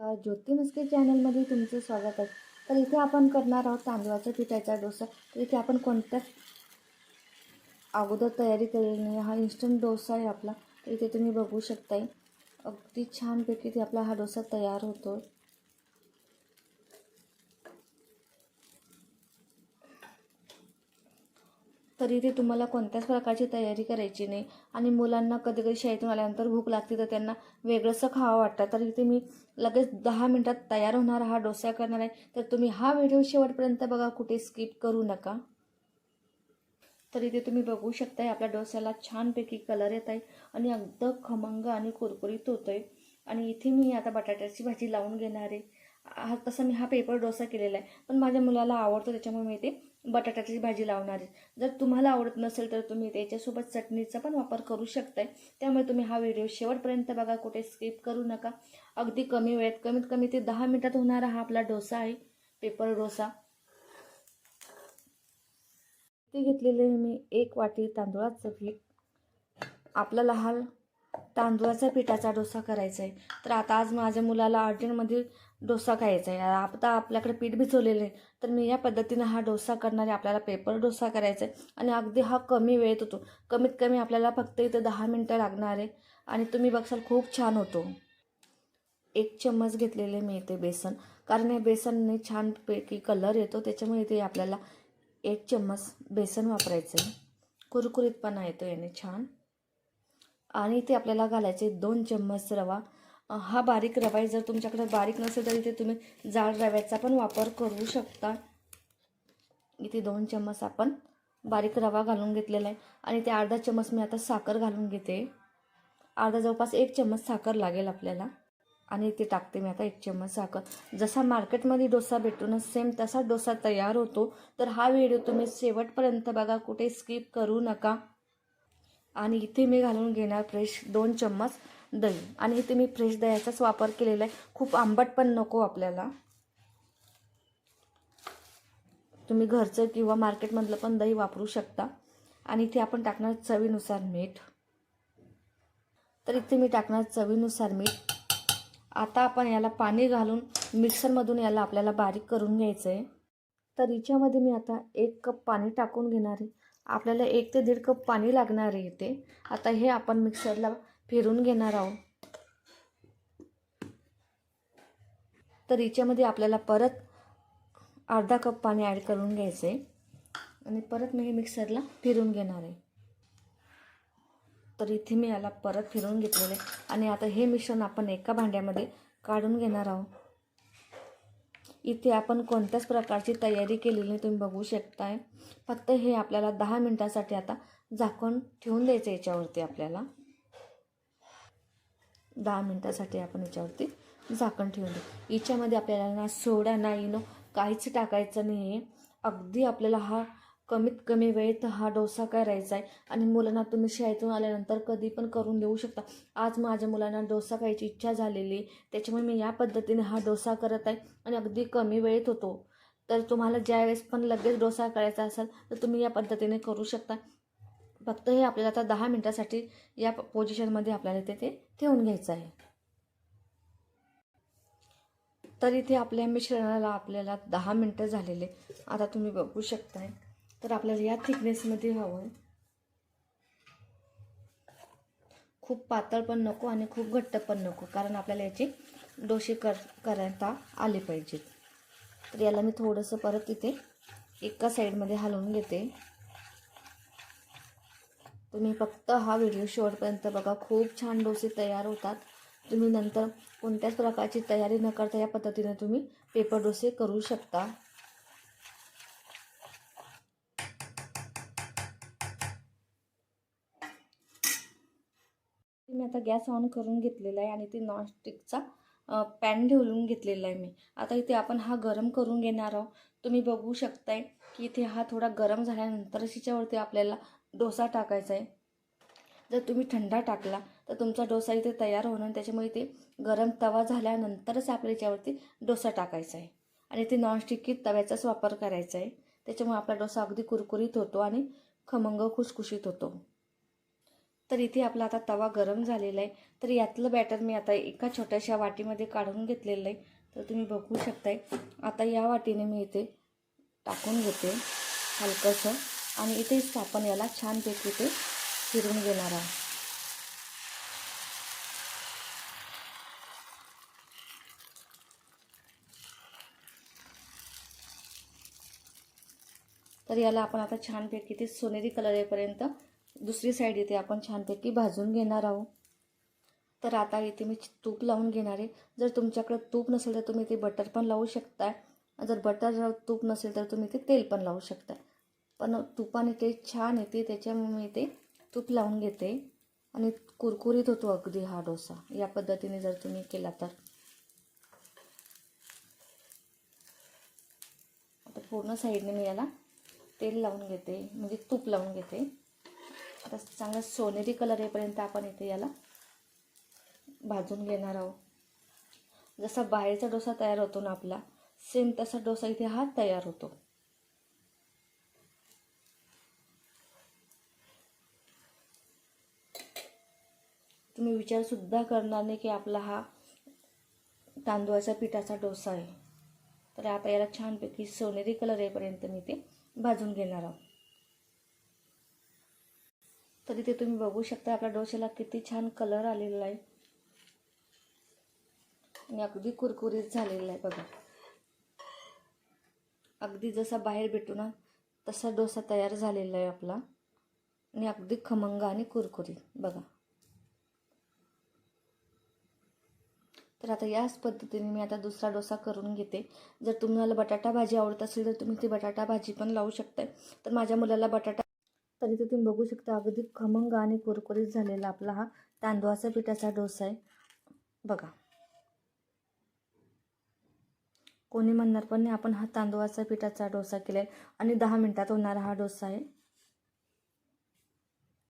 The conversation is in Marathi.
अ, ज्योती मस्के चॅनलमध्ये तुमचं स्वागत आहे. तर इथे आपण करणार आहोत तांदळाच्या पिठाचा डोसा. तर इथे आपण कोणत्याच अगोदर तयारी केलेली नाही हा इन्स्टंट डोसा आहे आपला. तर इथे तुम्ही बघू शकताय. अगदी छानपैकी ते आपला हा डोसा तयार होतो तर इथे तुम्हाला कोणत्याच प्रकारची तयारी करायची नाही. आणि मुलांना कधी कधी शाळेतून आल्यानंतर भूक लागते तर त्यांना वेगळंसं खावं वाटतं. तर इथे मी लगेच दहा मिनटात तयार होणार हा डोसा करणार आहे. तर तुम्ही हा व्हिडिओ शेवटपर्यंत बघा कुठे स्किप करू नका. तर इथे तुम्ही बघू शकताय आपल्या डोस्याला छानपैकी कलर येत आहे आणि अगदी खमंग आणि कुरकुरीत होतं आहे आणि इथे मी आता बटाट्याची भाजी लावून घेणार आहे. हा तसं मी हा पेपर डोसा केलेला आहे. पण माझ्या मुलाला आवडतो त्याच्यामुळे मी इथे बटाट्याची भाजी लावणार आहे. जर तुम्हाला आवडत नसेल तर तुम्ही त्याच्यासोबत चटणीचा पण वापर करू शकताय. त्यामुळे तुम्ही हा व्हिडिओ शेवटपर्यंत बघा कुठे स्किप करू नका. अगदी कमी वेळेत कमीत कमी ते दहा मिनिटात होणारा हा आपला डोसा आहे पेपर डोसा. ते घेतलेले मी एक वाटी तांदूळाचं पीठ. आपल्याला हा तांदुळाचा पिठाचा डोसा करायचा आहे तर आता आज माझ्या मुलाला अर्जंटमध्ये डोसा खायचा आहे. आता आपल्याकडे पीठ भिजवलेलं आहे. तर मी या पद्धतीनं हा डोसा करणारे आपल्याला पेपर डोसा करायचा आहे. आणि अगदी हा कमी वेळेत होतो. कमीत कमी आपल्याला फक्त इथं दहा मिनटं लागणार आहे. आणि तुम्ही बघसाल खूप छान होतो. एक चम्मच घेतलेले मी इथे बेसन. कारण या बेसनने छानपैकी कलर येतो. त्याच्यामुळे इथे आपल्याला एक चम्मच बेसन वापरायचं आहे. कुरकुरीतपणा येतो याने छान. आणि इथे आपल्याला घालायचे दोन चम्मच रवा. हा बारीक रवा आहे जर तुमच्याकडे बारीक नसेल तर इथे तुम्ही जाड रव्याचा पण वापर करू शकता. इथे दोन चम्मच आपण बारीक रवा घालून घेतलेला आहे. आणि ते अर्धा चम्मच मी आता साखर घालून घेते. अर्धा जवळपास एक चम्मच साखर लागेल आपल्याला. आणि इथे टाकते मी आता एक चम्मच साखर. जसा मार्केटमध्ये डोसा भेटतो ना सेम तसा डोसा तयार होतो. तर हा व्हिडिओ तुम्ही शेवटपर्यंत बघा. कुठे स्किप करू नका. आणि इथे मी घालून घेणार फ्रेश दोन चम्मच दही. आणि इथे मी फ्रेश दह्याचाच वापर केलेला आहे. खूप आंबट पण नको आपल्याला. तुम्ही घरचं किंवा मार्केटमधलं पण दही वापरू शकता. आणि इथे आपण टाकणार चवीनुसार मीठ. तर इथे मी टाकणार चवीनुसार मीठ. आता आपण याला पाणी घालून मिक्सरमधून याला आपल्याला बारीक करून घ्यायचं आहे तर हिच्यामध्ये मी आता एक कप पाणी टाकून घेणार आहे. आपल्याला एक ते दीड कप पाणी लागणार आहे इथे. आता हे आपण मिक्सरला फिरून घेणार आहोत. तर हिच्यामध्ये आपल्याला परत अर्धा कप पाणी ॲड करून घ्यायचं आहे. आणि परत मी हे मिक्सरला फिरून घेणार आहे. तर इथे मी याला परत फिरून घेतलेलं आहे. आणि आता हे मिश्रण आपण एका भांड्यामध्ये काढून घेणार आहोत. इथे आपण कोणत्याच प्रकारची तयारी केलेली नाही तुम्ही बघू शकताय. फक्त हे आपल्याला दहा मिनटासाठी आता झाकून ठेवून द्यायचं याच्यावरती आपल्याला. दहा मिनटासाठी आपण याच्यावरती झाकण ठेवून देऊ. याच्यामध्ये आपल्याला ना सोडा ना इनो काहीच टाकायचं नाही आहे अगदी आपल्याला हा कमीत कमी वेळेत हा डोसा करायचा आहे. आणि मुलांना तुम्ही शाळेतून आल्यानंतर कधी पण करून देऊ शकता. आज माझ्या मुलांना डोसा खायची इच्छा झालेली आहे. त्याच्यामुळे मी या पद्धतीने हा डोसा करत आहे. आणि अगदी कमी वेळेत होतो. तर तुम्हाला ज्यावेळेस पण लगेच डोसा करायचा असेल तर तुम्ही या पद्धतीने करू शकता. फक्त हे आपल्याला आता दहा मिनटासाठी या पोझिशनमध्ये आपल्याला ते ते ठेवून घ्यायचं आहे. तर इथे आपल्या मिश्रणाला आपल्याला दहा मिनटं झालेले. आता तुम्ही बघू शकताय. तर आपल्याला या थिकनेसमध्ये हवं आहे खूप पातळ पण नको आणि खूप घट्ट पण नको कारण आपल्याला याची डोसे कर करता आले पाहिजेत. तर याला मी थोडंसं परत इथे एका साईडमध्ये हलवून घेते. तुम्ही फक्त हा व्हिडिओ शेवटपर्यंत बघा. खूप छान डोसे तयार होतात. तुम्ही नंतर कोणत्याच प्रकारची तयारी न करता या पद्धतीने तुम्ही पेपर डोसे करू शकता. मी आता गॅस ऑन करून घेतलेला आहे आणि ते नॉनस्टिकचा पॅन ठेवून घेतलेला आहे मी. आता इथे आपण हा गरम करून घेणार आहोत. तुम्ही बघू शकताय की इथे हा थोडा गरम झाल्यानंतर याच्यावरती आपल्याला डोसा टाकायचा आहे. जर तुम्ही थंडा टाकला तर तुमचा डोसा इथे तयार होणार त्याच्यामुळे ते गरम तवा झाल्यानंतरच आपल्या याच्यावरती डोसा टाकायचा आहे. आणि ते नॉनस्टिकी तव्याचाच वापर करायचा आहे. त्याच्यामुळे आपला डोसा अगदी कुरकुरीत होतो आणि खमंग खुसखुशीत होतो. तर इथे आपला आता तवा गरम झालेला आहे. तर यातलं बॅटर मी आता एका छोट्याशा वाटीमध्ये काढून घेतलेलं आहे. तर तुम्ही बघू शकताय. आता या वाटीने मी इथे टाकून घेते हलकंसं. आणि इथेच आपण याला छानपैकी ते फिरून घेणार आहोत. तर याला आपण आता छानपैकी ते सोनेरी कलर येईपर्यंत दुसरी साईड इथे आपण छानपैकी भाजून घेणार आहोत. तर आता इथे मी तूप लावून घेणार आहे. जर तुमच्याकडं तूप नसेल तर तुम्ही ते बटर पण लावू शकताय. जर बटर तूप नसेल तर तुम्ही ते तेल पण लावू शकताय. पण तुपाने ते छान येते त्याच्यामुळे मी ते तूप लावून घेते. आणि कुरकुरीत होतो अगदी हा डोसा. या पद्धतीने जर तुम्ही केला तर. आता पूर्ण साईडने मी याला तेल लावून घेते म्हणजे तूप लावून घेते. आता चांगला सोनेरी कलर येईपर्यंत आपण इथे याला भाजून घेणार आहोत. जसा बाहेरचा डोसा तयार होतो ना आपला सेम तसा डोसा इथे हा तयार होतो. तुम्ही विचारसुद्धा करणार नाही की आपला हा तांदूळाचा पिठाचा डोसा आहे. तर आता याला छानपैकी सोनेरी कलर येईपर्यंत मी ते भाजून घेणार आहोत. तर इथे तुम्ही बघू शकता आपल्या डोश्याला किती छान कलर आलेला आहे. आणि अगदी कुरकुरीत झालेला आहे बघा. अगदी जसा बाहेर भेटू ना तसा डोसा तयार झालेला आहे आपला. आणि अगदी खमंग आणि कुरकुरीत बघा. तर आता याच पद्धतीने मी आता दुसरा डोसा करून घेते. जर तुम्हाला बटाटा भाजी आवडत असेल तर तुम्ही ती बटाटा भाजी पण लावू शकताय. तर माझ्या मुलाला बटाटा तर इथे तुम्ही बघू शकता अगदी खमंग आणि कुरकुरीत झालेला आपला हा तांदळाचा पिठाचा डोसा आहे. बघा. कोणी म्हणणार पण नाही आपण हा तांदळाचा पिठाचा डोसा केला आहे आणि दहा मिनटात होणारा हा डोसा आहे.